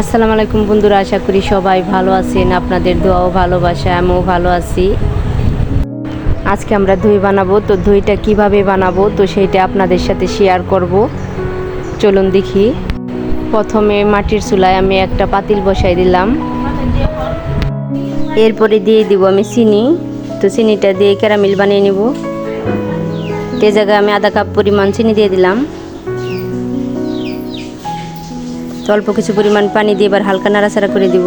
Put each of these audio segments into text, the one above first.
আসসালামু আলাইকুম বন্ধুরা, আশা করি সবাই ভালো আছেন। আপনাদের দোয়াও ভালোবাসা আমিও ভালো আছি। আজকে আমরা দই বানাবো, তো দইটা কীভাবে বানাবো, তো সেইটা আপনাদের সাথে শেয়ার করব। চলুন দেখি। প্রথমে মাটির চুলায় আমি একটা পাতিল বসাই দিলাম। এরপরে দিয়ে দিব আমি চিনি। তো চিনিটা দিয়ে ক্যারামেল বানিয়ে নিব। তে জায়গায় আমি আধা কাপ পরিমাণ চিনি দিয়ে দিলাম। তো অল্প কিছু পরিমাণ পানি দিয়ে এবার হালকা নাড়াচাড়া করে দিব।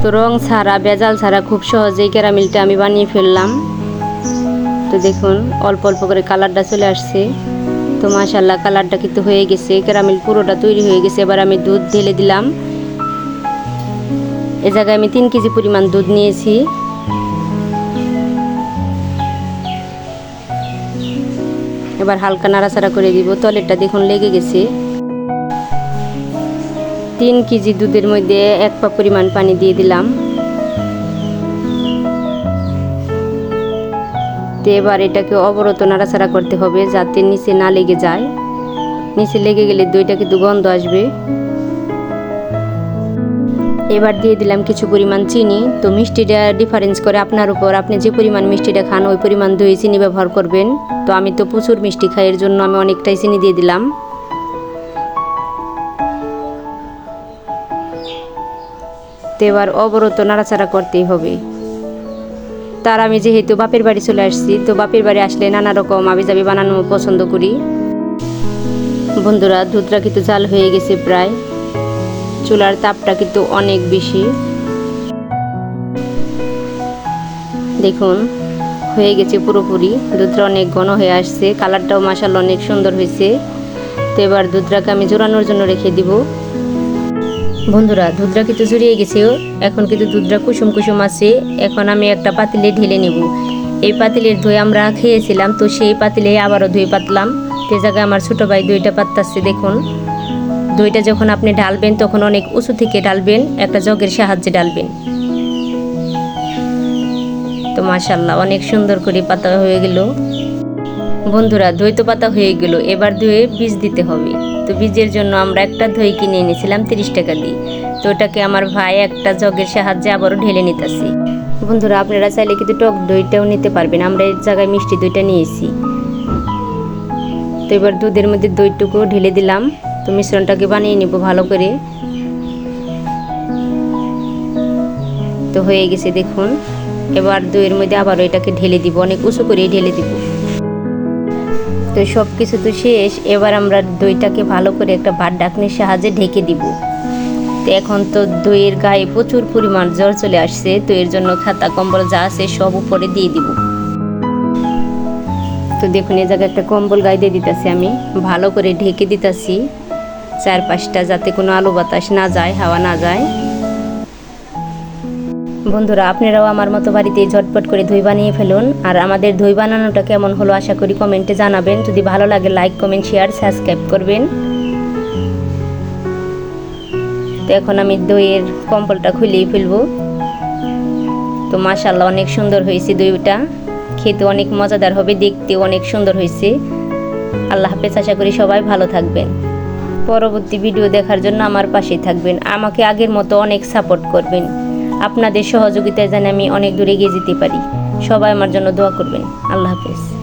তো রং ছাড়া বেজাল ছাড়া খুব সহজেই ক্যারামেলটা আমি বানিয়ে ফেললাম। তো দেখুন, অল্প অল্প করে কালারটা চলে আসছে। তো মাশাল্লাহ কালারটা কিন্তু হয়ে গেছে। ক্যারামেল পুরোটা তৈরি হয়ে গেছে। এবার আমি দুধ ঢেলে দিলাম। এ জায়গায় আমি তিন কেজি পরিমাণ দুধ নিয়েছি। এবার হালকা নাড়াচাড়া করে দিব। তলেরটা দেখুন লেগে গেছে। তিন কেজি দুধের মধ্যে এক পা পরিমাণ পানি দিয়ে দিলাম। তো এবার এটাকে অবরত নাড়াচাড়া করতে হবে যাতে নিচে না লেগে যায়। নিচে লেগে গেলে দইটা কিন্তু গন্ধ আসবে। এবার দিয়ে দিলাম কিছু পরিমাণ চিনি। তো মিষ্টিটা ডিফারেন্স করে আপনার উপর, আপনি যে পরিমাণ মিষ্টিটা খান, ওই পরিমাণ দই চিনি ব্যবহার করবেন। তো আমি তো প্রচুর মিষ্টি খাই, এর জন্য আমি অনেকটাই চিনি দিয়ে দিলাম। এবার অবরত নাড়াচাড়া করতেই হবে। তার আমি যেহেতু বাপের বাড়ি চলে আসছি, তো বাপের বাড়ি আসলে নানা রকম আবিজাবি বানানো পছন্দ করি। বন্ধুরা দুধটা কিন্তু জাল হয়ে গেছে প্রায়। চুলার তাপটা কিন্তু অনেক বেশি। দেখুন, হয়ে গেছে পুরোপুরি। দুধটা অনেক ঘন হয়ে আসছে, কালারটাও মাসাল অনেক সুন্দর হয়েছে। তো এবার দুধটাকে আমি জোরানোর জন্য রেখে দিব। বন্ধুরা দুধরা কিন্তু জড়িয়ে গেছে এখন কিন্তু দুধরা কুসুম কুসুম আছে। এখন আমি একটা পাতিলে ঢেলে নেব। এই পাতিলের দই আমরা খেয়েছিলাম, তো সেই পাতিলে আবারও দই পাতলাম। সে জায়গায় আমার ছোটো ভাই দইটা পাততাছে, দেখুন। দইটা যখন আপনি ঢালবেন, তখন অনেক উঁচু থেকে ঢালবেন, একটা জগের সাহায্যে ঢালবেন। তো মাশাল্লাহ, অনেক সুন্দর করে পাতা হয়ে গেল। বন্ধুরা দই তো পাতা হয়ে গেল। এবার দইয়ে বীজ দিতে হবে। তো বীজের জন্য আমরা একটা দই কিনে এনেছিলাম তিরিশ টাকা দিয়ে। তো ওটাকে আমার ভাই একটা জগের সাহায্যে আবারও ঢেলে নিতেছি। বন্ধুরা, আপনারা চাইলে কিন্তু টক দইটাও নিতে পারবেন। আমরা এর জায়গায় মিষ্টি দইটা নিয়েছি। তো এবার দুধের মধ্যে দইটুকু ঢেলে দিলাম। তো মিশ্রণটাকে বানিয়ে নিব ভালো করে। তো হয়ে গেছে দেখুন। এবার দইয়ের মধ্যে আবারও এটাকে ঢেলে দিব। অনেক উঁচু করে ঢেলে দিব। তো সব কিছু তো শেষ। এবার আমরা দইটাকে ভালো করে একটা ভাত ডাকনির সাহায্যে ঢেকে দিব। তো এখন তো দইয়ের গায়ে প্রচুর পরিমাণ জ্বর চলে আসছে, তো এর জন্য খাতা, কম্বল যা আছে সব উপরে দিয়ে দিব। তো দেখুন, এই জায়গায় একটা কম্বল গায়ে দিয়ে দিতেছি আমি। ভালো করে ঢেকে দিতেছি। চারপাশটা যাতে কোনো আলো বাতাস না যায়, হাওয়া না যায়। বন্ধুরা, আপনারাও আমার মতো বাড়িতে ঝটপট করে দই বানিয়ে ফেলুন। আর আমাদের দই বানানোটা কেমন হলো আশা করি কমেন্টে জানাবেন। যদি ভালো লাগে, লাইক, কমেন্ট, শেয়ার, সাবস্ক্রাইব করবেন। তো এখন আমি দইয়ের কম্বলটা খুলেই ফেলব। তো মাশাল্লাহ অনেক সুন্দর হয়েছে দইটা। খেতে অনেক মজাদার হবে দেখতে অনেক সুন্দর হয়েছে। আল্লাহ হাফেজ, আশা করি সবাই ভালো থাকবেন। পরবর্তী ভিডিও দেখার জন্য আমার পাশেই থাকবেন। আমাকে আগের মতো অনেক সাপোর্ট করবেন। আপনাদের সহযোগিতায় যেন আমি অনেক দূরে এগিয়ে যেতে পারি। সবাই আমার জন্য দোয়া করবেন। আল্লাহ হাফেজ।